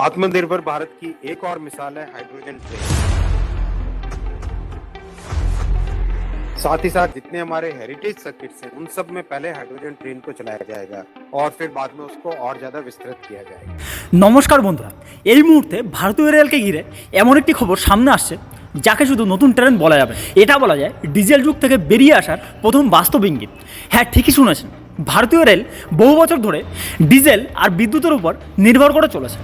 आत्मनिर्भर भारत की एक और मिसाल है हाइड्रोजन ट्रेन साथ ही साथ जितने हमारे हेरिटेज सर्किट्स हैं उन सब में पहले हाइड्रोजन ट्रेन को चलाया जाएगा और फिर बाद में उसको और ज्यादा विस्तृत किया जाएगा নমস্কার বন্ধুরা এই মুহূর্তে ভারতীয় রেলকে ঘিরে এমন একটি খবর সামনে আসছে যাকে শুধু নতুন ট্রেন বলা যাবে না। এটা বলা যায় ডিজেল যুগ থেকে বেরিয়ে আসার প্রথম বাস্তব ইঙ্গিত হ্যাঁ ঠিকই শুনেছেন ভারতীয় রেল বহু বছর ধরে ডিজেল আর বিদ্যুতের উপর নির্ভর করে চলেছে।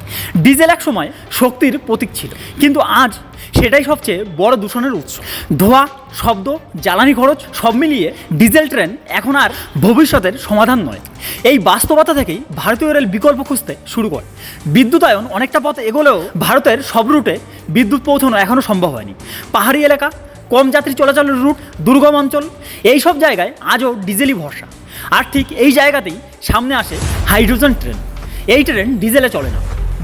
ডিজেল এক সময় শক্তির প্রতীক ছিল, কিন্তু আজ সেটাই সবচেয়ে বড় দূষণের উৎস। ধোঁয়া, শব্দ, জ্বালানি খরচ সব মিলিয়ে ডিজেল ট্রেন এখন আর ভবিষ্যতের সমাধান নয়। এই বাস্তবতা থেকেই ভারতীয় রেল বিকল্প খুঁজতে শুরু করে। বিদ্যুতায়ন অনেকটা পথ এগোলেও ভারতের সব রুটে বিদ্যুৎ পৌঁছানো এখনও সম্ভব হয়নি। পাহাড়ি এলাকা, কম যাত্রী চলাচলের রুট, দুর্গম অঞ্চল এই সব জায়গায় আজও ডিজেলই ভরসা। আর ঠিক এই জায়গাতেই সামনে আসে হাইড্রোজেন ট্রেন। এই ট্রেন ডিজেলে চলে না,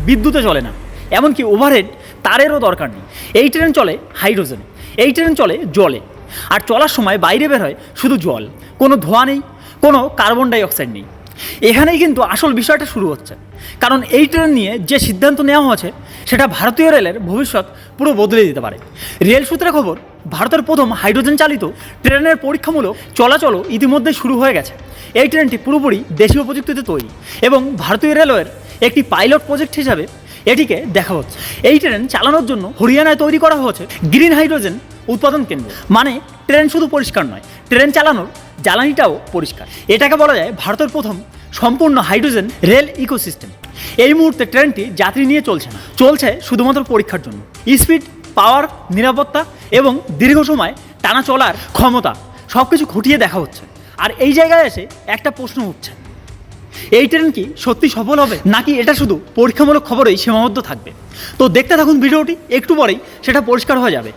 বিদ্যুতে চলে না। এমনকি ওভারহেড তারেরও দরকার নেই। এই ট্রেন চলে হাইড্রোজেন, এই ট্রেন চলে জলে। আর চলার সময় বাইরে বের হয় শুধু জল। কোনো ধোঁয়া নেই, কোনো কার্বন ডাইঅক্সাইড নেই। এখানেই কিন্তু আসল বিষয়টা শুরু হচ্ছে। কারণ এই ট্রেন নিয়ে যে সিদ্ধান্ত নেওয়া হয়েছে, সেটা ভারতীয় রেলের ভবিষ্যৎ পুরো বদলে দিতে পারে। রেল সূত্রে খবর, ভারতের প্রথম হাইড্রোজেন চালিত ট্রেনের পরীক্ষামূলক চলাচলও ইতিমধ্যে শুরু হয়ে গেছে। এই ট্রেনটি পুরোপুরি দেশীয় প্রযুক্তিতে তৈরি এবং ভারতীয় রেলওয়ের একটি পাইলট প্রজেক্ট হিসাবে এটিকে দেখা হচ্ছে। এই ট্রেন চালানোর জন্য হরিয়ানায় তৈরি করা হয়েছে গ্রিন হাইড্রোজেন উৎপাদন কেন্দ্র। মানে ট্রেন শুধু পরিষ্কার নয়, ট্রেন চালানোর জ্বালানিটাও পরিষ্কার। এটাকে বলা যায় ভারতের প্রথম সম্পূর্ণ হাইড্রোজেন রেল ইকোসিস্টেম। এই মুহূর্তে ট্রেনটি যাত্রী নিয়ে চলছে না, চলছে শুধুমাত্র পরীক্ষার জন্য। স্পিড, পাওয়ার, নিরাপত্তা এবং দীর্ঘ সময় টানা চলার ক্ষমতা সব কিছু খুঁটিয়ে দেখা হচ্ছে। আর এই জায়গায় এসে একটা প্রশ্ন উঠছে। এই ট্রেন কি সত্যি সফল হবে? নাকি এটা শুধু পরীক্ষামূলক খবরেই সীমাবদ্ধ থাকবে? তো দেখতে থাকুন ভিডিওটি, একটু পরেই সেটা পরিষ্কার হয়ে যাবে।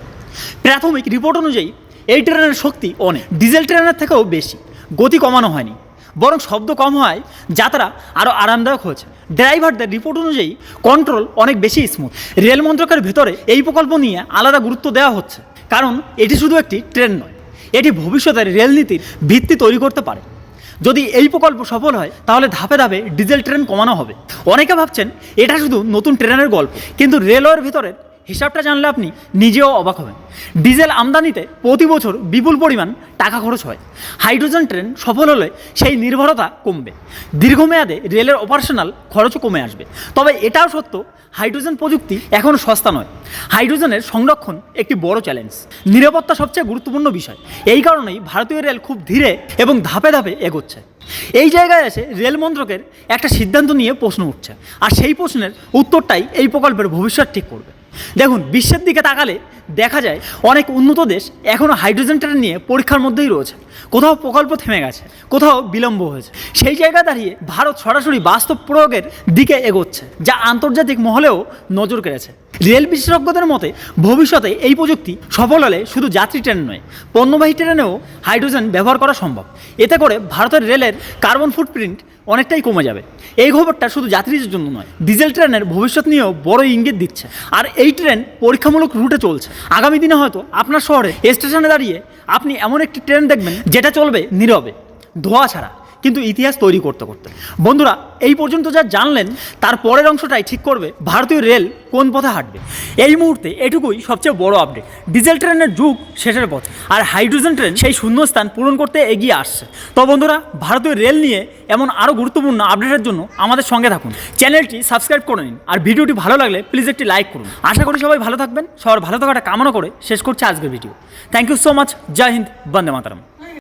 প্রাথমিক রিপোর্ট অনুযায়ী, এই ট্রেনের শক্তি অনেক। ডিজেল ট্রেনের থেকেও বেশি, গতি কমানো হয়নি। বরং শব্দ কম হয় যাত্রা আরও আরামদায়ক হয়েছে। ড্রাইভারদের রিপোর্ট অনুযায়ী কন্ট্রোল অনেক বেশি স্মুথ রেল মন্ত্রকের ভেতরে এই প্রকল্প নিয়ে আলাদা গুরুত্ব দেওয়া হচ্ছে। কারণ এটি শুধু একটি ট্রেন নয়, এটি ভবিষ্যতের রেলনীতির ভিত্তি তৈরি করতে পারে। যদি এই প্রকল্প সফল হয়, তাহলে ধাপে ধাপে ডিজেল ট্রেন কমানো হবে। অনেকে ভাবছেন এটা শুধু নতুন ট্রেনের গল্প, কিন্তু রেলওয়ের ভিতরের হিসাবটা জানলে আপনি নিজেও অবাক হবেন। ডিজেল আমদানিতে প্রতি বছর বিপুল পরিমাণ টাকা খরচ হয়। হাইড্রোজেন ট্রেন সফল হলে সেই নির্ভরতা কমবে। দীর্ঘমেয়াদে রেলের অপারেশনাল খরচও কমে আসবে। তবে এটাও সত্য, হাইড্রোজেন প্রযুক্তি এখনও সস্তা নয়। হাইড্রোজেনের সংরক্ষণ একটি বড় চ্যালেঞ্জ নিরাপত্তা সবচেয়ে গুরুত্বপূর্ণ বিষয়। এই কারণেই ভারতীয় রেল খুব ধীরে এবং ধাপে ধাপে এগোচ্ছে। এই জায়গায় এসে রেল মন্ত্রকের একটা সিদ্ধান্ত নিয়ে প্রশ্ন উঠছে। আর সেই প্রশ্নের উত্তরটাই এই প্রকল্পের ভবিষ্যৎ ঠিক করবে। দেখুন, বিশ্বের দিকে তাকালে দেখা যায় অনেক উন্নত দেশ এখনও হাইড্রোজেন ট্রেন নিয়ে পরীক্ষার মধ্যেই রয়েছে। কোথাও প্রকল্প থেমে গেছে, কোথাও বিলম্ব হয়েছে। সেই জায়গায় দাঁড়িয়ে ভারত সরাসরি বাস্তব প্রয়োগের দিকে এগোচ্ছে, যা আন্তর্জাতিক মহলেও নজর কেড়েছে। রেল বিশেষজ্ঞদের মতে, ভবিষ্যতে এই প্রযুক্তি সফল হলে শুধু যাত্রী ট্রেন নয়, পণ্যবাহী ট্রেনেও হাইড্রোজেন ব্যবহার করা সম্ভব। এতে করে ভারতের রেলের কার্বন ফুটপ্রিন্ট অনেকটাই কমে যাবে। এই খবরটা শুধু যাত্রীদের জন্য নয়, ডিজেল ট্রেনের ভবিষ্যৎ নিয়েও বড় ইঙ্গিত দিচ্ছে। আর এই ট্রেন পরীক্ষামূলক রুটে চলছে। আগামী দিনে হয়তো আপনার শহরে স্টেশনে দাঁড়িয়ে আপনি এমন একটি ট্রেন দেখবেন যেটা চলবে নীরবে, ধোয়া ছাড়া। কিন্তু ইতিহাস তৈরি করতে করতে। বন্ধুরা, এই পর্যন্ত যা জানলেন, তার পরের অংশটাই ঠিক করবে ভারতীয় রেল কোন পথে হাঁটবে। এই মুহূর্তে এটুকুই সবচেয়ে বড় আপডেট ডিজেল ট্রেনের যুগ শেষের পথ, আর হাইড্রোজেন ট্রেন সেই শূন্যস্থান পূরণ করতে এগিয়ে আসছে। তো বন্ধুরা, ভারতীয় রেল নিয়ে এমন আরও গুরুত্বপূর্ণ আপডেটের জন্য আমাদের সঙ্গে থাকুন। চ্যানেলটি সাবস্ক্রাইব করে নিন, আর ভিডিওটি ভালো লাগলে প্লিজ একটি লাইক করুন। আশা করি সবাই ভালো থাকবেন, সবার ভালো থাকাটা কামনা করে শেষ করছে আজকের video thank you so much Jai Hind Vande Mataram